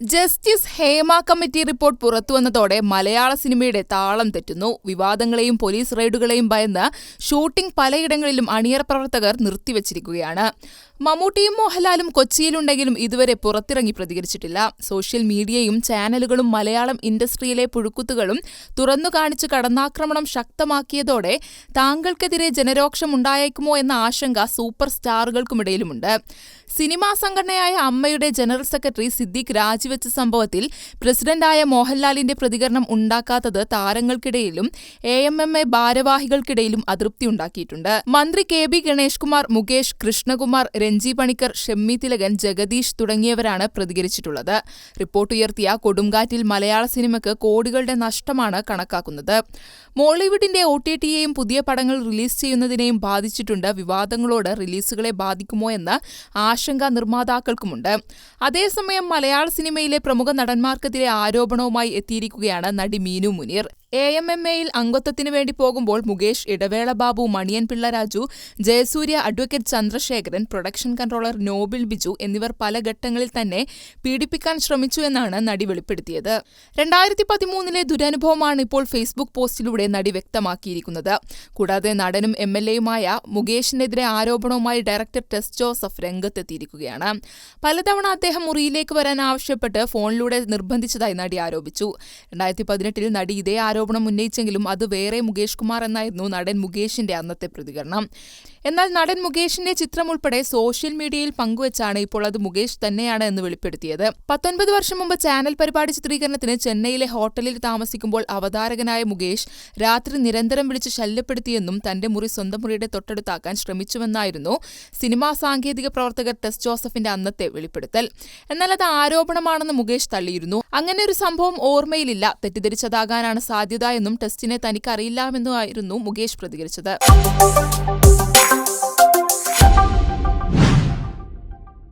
Justice Hema committee report പുറത്തുവന്നതോടെ മലയാള സിനിമയുടെ താളം തെറ്റുന്നു. വിവാദങ്ങളെയും പോലീസ് റെയ്ഡുകളെയും ഭയന്ന് ഷൂട്ടിംഗ് പലയിടങ്ങളിലും അണിയറ പ്രവർത്തകർ നിർത്തിവച്ചിരിക്കുകയാണ്. മമ്മൂട്ടിയും മോഹൻലാലും കൊച്ചിയിലുണ്ടെങ്കിലും ഇതുവരെ പുറത്തിറങ്ങി പ്രതികരിച്ചിട്ടില്ല. സോഷ്യൽ മീഡിയയും ചാനലുകളും മലയാളം ഇൻഡസ്ട്രിയിലെ പുഴുക്കുത്തുകളും തുറന്നു കാണിച്ച് കടന്നാക്രമണം ശക്തമാക്കിയതോടെ താങ്കൾക്കെതിരെ ജനരോക്ഷം ഉണ്ടായേക്കുമോ എന്ന ആശങ്ക സൂപ്പർ സ്റ്റാറുകൾക്കുമിടയിലുമുണ്ട്. സിനിമാ സംഘടനയായ അമ്മയുടെ ജനറൽ സെക്രട്ടറി സിദ്ദിഖ് രാജിവെച്ച സംഭവത്തിൽ പ്രസിഡന്റായ മോഹൻലാലിന്റെ പ്രതികരണം ഉണ്ടാക്കാത്തത് താരങ്ങൾക്കിടയിലും എ എം എം എ ഭാരവാഹികൾക്കിടയിലും അതൃപ്തിയുണ്ടാക്കിയിട്ടുണ്ട് മന്ത്രി കെ ബി ഗണേഷ് കുമാർ മുകേഷ് കൃഷ്ണകുമാർ രഞ്ജി പണിക്കർ ഷെമ്മി തിലകൻ ജഗദീഷ് തുടങ്ങിയവരാണ് പ്രതികരിച്ചിട്ടുള്ളത്. റിപ്പോർട്ട് ഉയർത്തിയ കൊടുങ്കാറ്റിൽ മലയാള സിനിമയ്ക്ക് കോടികളുടെ നഷ്ടമാണ് കണക്കാക്കുന്നത്. മോളിവുഡിന്റെ ഒ ടി ടിയെയും പുതിയ പടങ്ങൾ റിലീസ് ചെയ്യുന്നതിനെയും ബാധിച്ചിട്ടുണ്ട്. വിവാദങ്ങളോട് റിലീസുകളെ ബാധിക്കുമോ എന്ന് ആശങ്ക നിർമ്മാതാക്കൾക്കുമുണ്ട്. അതേസമയം മലയാള സിനിമയിലെ പ്രമുഖ നടന്മാർക്കെതിരെ ആരോപണവുമായി എത്തിയിരിക്കുകയാണ് നടി Meenu Muneer. A M M എയിൽ അംഗത്വത്തിനു വേണ്ടി പോകുമ്പോൾ Mukesh Idavela Babu Maniyan Pilla Raju Jayasurya advocate Chandrasekharan production controller Noble Biju എന്നിവർ പല ഘട്ടങ്ങളിൽ തന്നെ പീഡിപ്പിക്കാൻ ശ്രമിച്ചു എന്നാണ് നടി വെളിപ്പെടുത്തിയത്. രണ്ടായിരത്തി പതിമൂന്നിലെ ദുരനുഭവമാണ് ഇപ്പോൾ ഫേസ്ബുക്ക് പോസ്റ്റിലൂടെ നടി വ്യക്തമാക്കിയിരിക്കുന്നത്. കൂടാതെ നടനും എം എൽ എയുമായ മുകേഷിനെതിരെ ആരോപണവുമായി ഡയറക്ടർ ടെസ് ജോസഫ് രംഗത്തെത്തിയിരിക്കുകയാണ്. പലതവണ അദ്ദേഹം മുറിയിലേക്ക് വരാൻ ആവശ്യപ്പെട്ട് ഫോണിലൂടെ നിർബന്ധിച്ചതായി നടി ആരോപിച്ചു. രണ്ടായിരത്തി പതിനെട്ടിൽ നടി ഇതേ ആരോപണം ഉന്നയിച്ചെങ്കിലും അത് വേറെ മുകേഷ് കുമാർ എന്നായിരുന്നു നടൻ മുകേഷിന്റെ അന്നത്തെ പ്രതികരണം. എന്നാൽ നടൻ മുകേഷിന്റെ ചിത്രം ഉൾപ്പെടെ സോഷ്യൽ മീഡിയയിൽ പങ്കുവച്ചാണ് ഇപ്പോൾ അത് മുകേഷ് തന്നെയാണ് എന്ന് വെളിപ്പെടുത്തിയത്. പത്തൊൻപത് വർഷം മുമ്പ് ചാനൽ പരിപാടി ചിത്രീകരണത്തിന് ചെന്നൈയിലെ ഹോട്ടലിൽ താമസിക്കുമ്പോൾ അവതാരകനായ മുകേഷ് രാത്രി നിരന്തരം വിളിച്ച് ശല്യപ്പെടുത്തിയെന്നും തന്റെ മുറി സ്വന്തം മുറിയുടെ തൊട്ടടുത്താക്കാൻ ശ്രമിച്ചുവെന്നായിരുന്നു സിനിമാ സാങ്കേതിക പ്രവർത്തകർ ടെസ് ജോസഫിന്റെ അന്നത്തെ വെളിപ്പെടുത്തൽ. എന്നാൽ അത് ആരോപണമാണെന്ന് മുകേഷ് തള്ളിയിരുന്നു. അങ്ങനെ ഒരു സംഭവം ഓർമ്മയിലില്ല. തെറ്റിദ്ധരിച്ചതാകാനാണ് സാധ്യത എന്നും ടെസ്റ്റിനെ തനിക്കറിയില്ലാമെന്നുമായിരുന്നു മുകേഷ് പ്രതികരിച്ചത്.